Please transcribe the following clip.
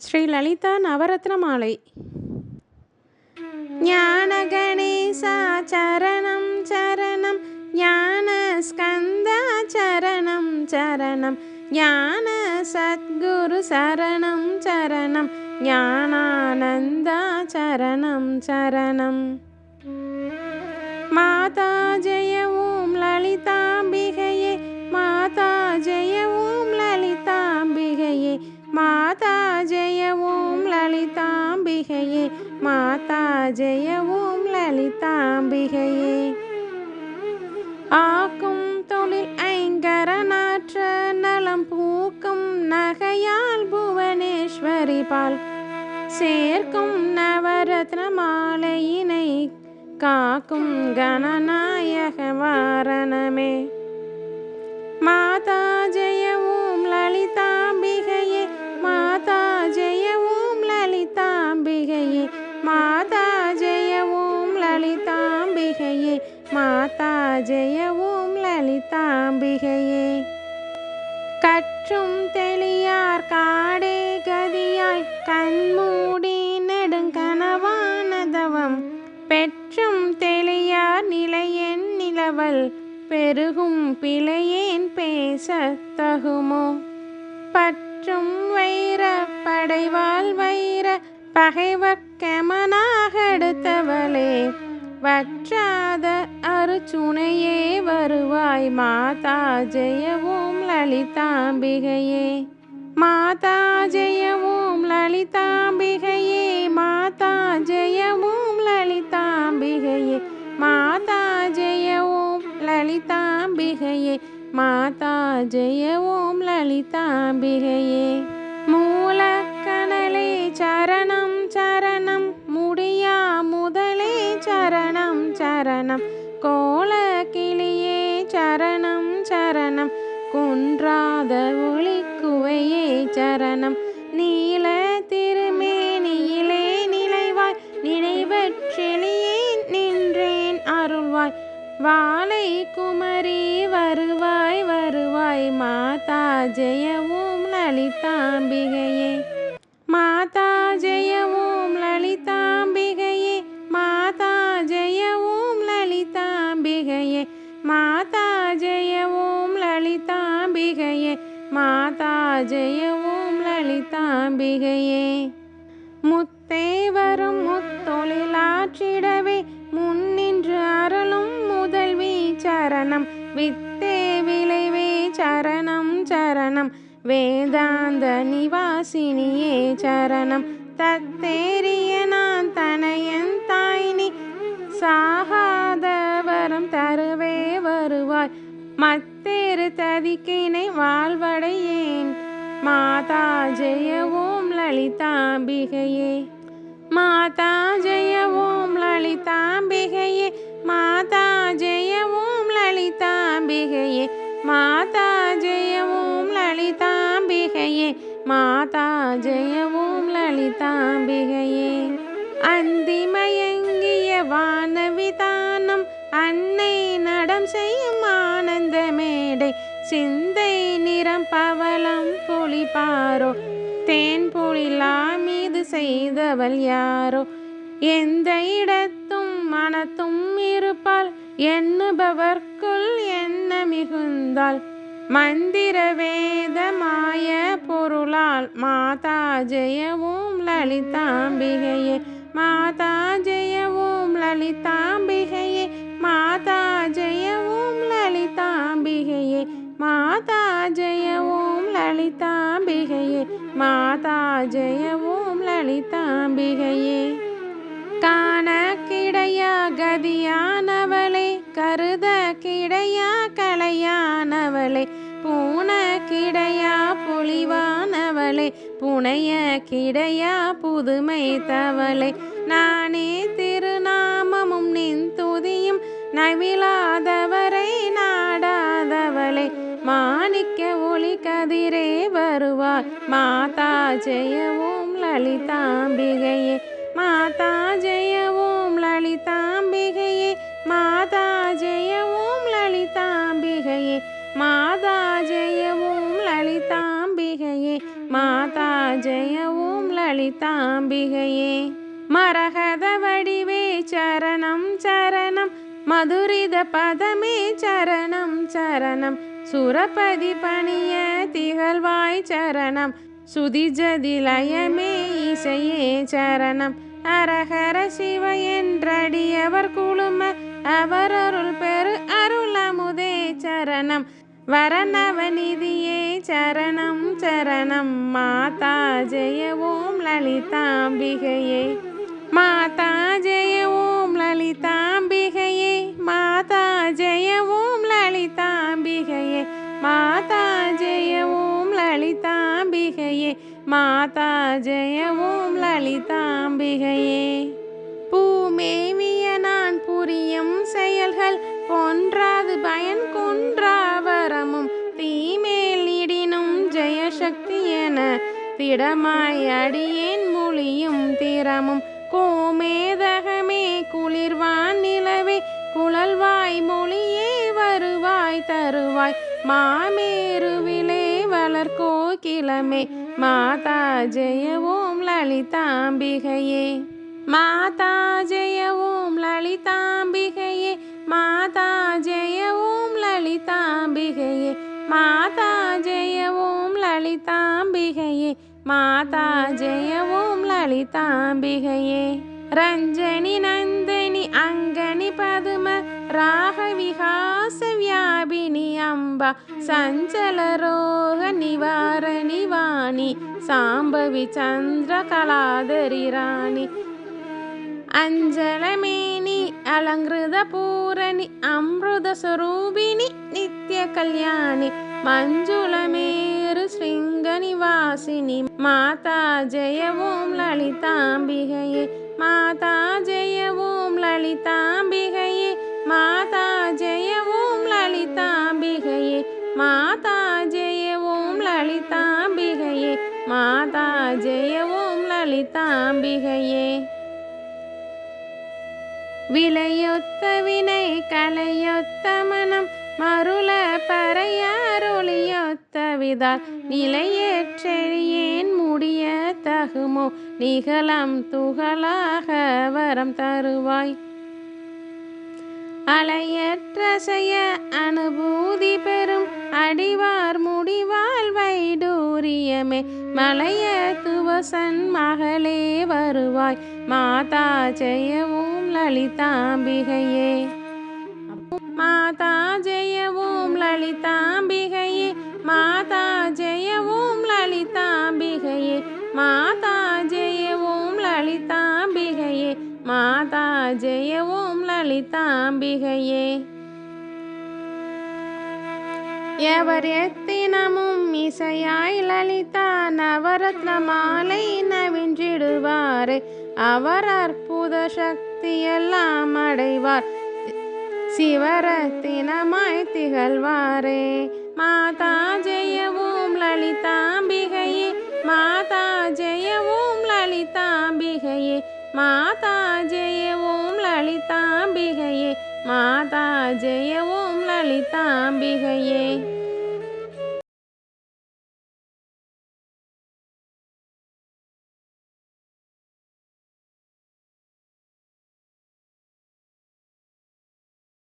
ஸ்ரீ லலிதா நவரத்ன மாலை ஞான கணேசா சரணம் சரணம் ஞான ஸ்கந்தா சரணம் சரணம் ஞான சத்குரு சரணம் மாதா ஜெய ஓம் லலிதாம்பிகையே மாதா ஜெய ஓம் லலிதாம்பிகையே. ஆக்கும் தொழில் ஐங்கரநாற்ற நலம் பூக்கும் நகையால் புவனேஸ்வரி பால். சேர்க்கும் நவரத்ன மாலையினை காக்கும் கணநாயக வாரணமே. மாதா ஜெய ஓம் லலிதாம்பிகையே. கற்றும் தெளியார் காடே கதியாய் கண்மூடி நெடுங்கனவானதவம் பெற்றும் தெளியார் நிலையென் நிலவல் பெருகும் பிழையேன் பேச தகுமோ? பற்றும் வைர படைவால் வைர பகைவர்க்கமனாக எடுத்தவளே வற்றாத அருச்சுனையே வருவாய். மாதா ஜெயவும் லலிதாம்பிகையே. மாதா ஜெயவும் லலிதாம்பிகையே. மாதா ஜெயவும் லலிதாம்பிகையே. மாதா ஜெயவும் லலிதாம்பிகையே. மாதா ஜெயவும் லலிதாம்பிகையே. மூல கோல கிளியே சரணம் சரணம். குன்றாத ஒளிக்குவையே சரணம். நீல திருமேனியிலே நிலைவாய் நினைவற்றெளியே நின்றேன் அருள்வாய். வாழை குமரி வருவாய் வருவாய். மாதா ஜெயவும் லலிதாம்பிகையே லலிதாம்பிகையே மாதா ஜெய ஓம் லலிதாம்பிகையே. முத்தேவரும் முத்தொழிலாற்றிடவே முன்னின்று அருளும் முதல்வி சரணம். வித்தே விளைவே சரணம் சரணம். வேதாந்த நிவாசினியே சரணம். தத்தேரிய நான் தனையன் தாயினி. சாகாதவரம் தருவே வருவாய். மத்தேறு ததிக்கினை வாழ்வடையேன். மாதா ஜெய ஓம் லலிதாம்பிகையே. மாதா ஜெய ஓம் லலிதாம்பிகையே. மாதா ஜெய ஓம் லலிதாம்பிகையே. மாதா ஜெய ஓம் லலிதாம்பிகையே. மாதா ஜெய ஓம் லலிதாம்பிகையே. அந்திமய நடம் செய்யும் ஆனந்த மேடை சிந்தை நிறம் பவளம் பொழிப்பாரோ? தேன் பொழிலா மீது செய்தவள் யாரோ? எந்த இடத்தும் மனத்தும் இருப்பாள் எண்ணுபவர்க்குள் என்ன மிகுந்தாள். மந்திர வேத மாய பொருளால் மாதா ஜெயவும் லலிதாம்பிகையே மாதா ஜெயவும் லலிதாம்பிகையே மாதா ஜெய ஓம் லலிதாம்பிகையே மாதா ஜெய ஓம் லலிதாம்பிகையே மாதா ஜெய ஓம் லலிதாம்பிகையே. காண கிடையா கதியானவளே கருத கிடையா கலையானவளே பூன கிடையா பொலிவானவளே புனைய கிடையா புதுமை தவளை நானே துதியும் நாடாதவளை மாணிக்க ஒளி கதிரே வருவார். மாதா ஜெயவும் லலிதாம்பிகையே மாதா ஜெயவும் லலிதாம்பிகையே மாதா ஜெயவும் லலிதாம்பிகையே மாதா ஜெயவும் லலிதாம்பிகையே மாதா ஜெயவும் லலிதாம்பிகையே. மரகத வடிவே சரணம் சரணம் மதுரித பதமே சரணம் சரணம். சுரபதி பணிய திகழ்வாய் சரணம். சுதிஜதிலயமே இசையே சரணம். அரஹர சிவ என்றடியவர் குழும அவர் அருள் பெரு அருளமுதே சரணம். வரணவநிதியே சரணம் சரணம். மாதா ஜெய ஓம் லலிதாம்பிகையே. மாதா ஜெய லலிதாம்பிகையே மாதா ஜெயவும் லலிதாம்பிகையே மாதா ஜெயவும் லலிதாம்பிகையே மாதா ஜெயவும் லலிதாம்பிகையே. பூமேவிய நான் புரியும் செயல்கள் கொன்றாது பயன் குன்றாவரமும் தீமேல் இடினும் ஜெயசக்தி என திடமாய் அடியேன் மொழியும் திறமும். கோமேதகமே குளிர்வான் நிலவே குழல்வாய் மொழியே வருவாய் தருவாய். மாமேருவிலே வளர்க்கோ கிழமே மாதா ஜெய ஓம் லலிதாம்பிகையே. மாதா ஜெய ஓம் லலிதாம்பிகையே மாதா ஜெய ஓம் லலிதாம்பிகையே. மாதா ஜெய ஓம் லலிதாம்பிகையே. माता जय ओं ललिते रञ्जनि नन्दनि अङ्गणिम पद्म राहविहासव्यापिनि अम्ब सञ्चलरोहनिवारणि वाणि साम्भवि चन्द्रकलादरि राणि अञ्जलमेनि अलङ्कृतपूरणि अमृतस्वरूपिणि अमृतस्वरूपिणी నిత్య కళ్యాణి మంజుళమేరు శృంగ నివాసిని మాతా జయ ఓం లలితాంబికయే మాతా జయ ఓం లలితాంబికయే మాతా జయ ఓం లలితాంబికయే మాతా జయ ఓం లలితాంబికయే మాతా జయ ఓం லலிதாம்பிகையே விலையொத்த வினை கலையொத்த மனம் மருள பறையாரொளியொத்த விதால் நிலையேற்றெழியேன் முடிய தகுமோ? நிகழம் துகளாக வரம் தருவாய். அலையற்ற செய்ய அனுபூதி பெறும் அடிவார் முடிவால் வைடூரியமே. மலைய துவசன் மகளே வருவாய். மாதா செய்யவும் லலிதாம்பிகையே. மாதா ஜெயவும் லலிதாம்பிகையே மாதா ஜெயவும் லலிதாம்பிகையே மாதா ஜெயவும் லலிதாம்பிகையே மாதா ஜெயவும் லலிதாம்பிகையே. எவர் எத்தினமும் இசையாய் லலிதா நவரத்ன மாலை நவின்றிடுவாரே அவர் அற்புத சக்தியெல்லாம் அடைவார். சிவரத்தினமாய் திகழ்வாரே. மாதா ஜெயவும் லலிதாம்பிகையே மாதா ஜெயவும் லலிதாம்பிகையே மாதா ஜெயவும் லலிதாம்பிகையே மாதா ஜெயவும் லலிதாம்பிகையே.